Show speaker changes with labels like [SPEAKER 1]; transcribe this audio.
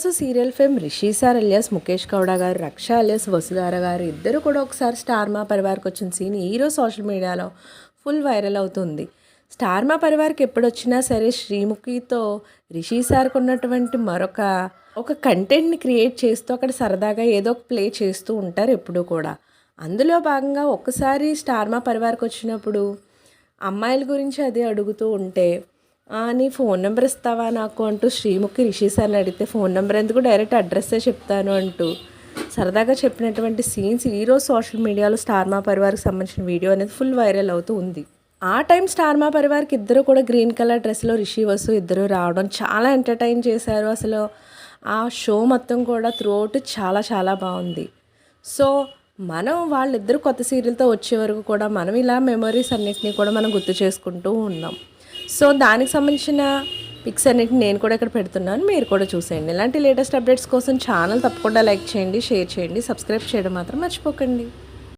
[SPEAKER 1] Once serial fame Rishi sir alias Mukesh Gowda గారు Raksha alias Vasudhara గారు ఇద్దరు కూడా ఒకసారి స్టార్ మా పరివార్కి వచ్చిన సీన్ ఈరోజు సోషల్ మీడియాలో ఫుల్ వైరల్ అవుతుంది. స్టార్ మా పరివార్కి సరే శ్రీముఖితో రిషి సార్కి ఉన్నటువంటి మరొక ఒక కంటెంట్ని క్రియేట్ చేస్తూ అక్కడ సరదాగా ఏదో ఒక ప్లే చేస్తూ ఉంటారు ఎప్పుడూ కూడా. అందులో భాగంగా ఒకసారి స్టార్ మా పరివార్కి వచ్చినప్పుడు అమ్మాయిల గురించి అది అడుగుతూ ఉంటే నీ ఫోన్ నెంబర్ ఇస్తావా నాకు అంటూ శ్రీముఖి రిషి సార్ని అడిగితే ఫోన్ నెంబర్ ఎందుకు డైరెక్ట్ అడ్రస్సే చెప్తాను అంటూ. సరదాగా చెప్పినటువంటి సీన్స్ ఈరోజు సోషల్ మీడియాలో స్టార్మా పరివార్కి సంబంధించిన వీడియో అనేది ఫుల్ వైరల్ అవుతూ ఉంది. ఆ టైం స్టార్మా పరివార్కి ఇద్దరు కూడా గ్రీన్ కలర్ డ్రెస్లో రిషి వసు ఇద్దరు రావడం చాలా ఎంటర్టైన్ చేశారు. అసలు ఆ షో మొత్తం కూడా త్రూఅవుట్ చాలా చాలా బాగుంది. సో మనం వాళ్ళిద్దరు కొత్త సీరియల్తో వచ్చే వరకు కూడా మనం ఇలా మెమరీస్ అన్నిటినీ కూడా మనం గుర్తు చేసుకుంటూ ఉన్నాం. సో దానికి సంబంధించిన పిక్స్ అన్నిటిని నేను కూడా ఇక్కడ పెడుతున్నాను. మీరు కూడా చూసేయండి. ఇలాంటి లేటెస్ట్ అప్డేట్స్ కోసం ఛానల్ తప్పకుండా లైక్ చేయండి షేర్ చేయండి సబ్స్క్రైబ్ చేయడం మాత్రం మర్చిపోకండి.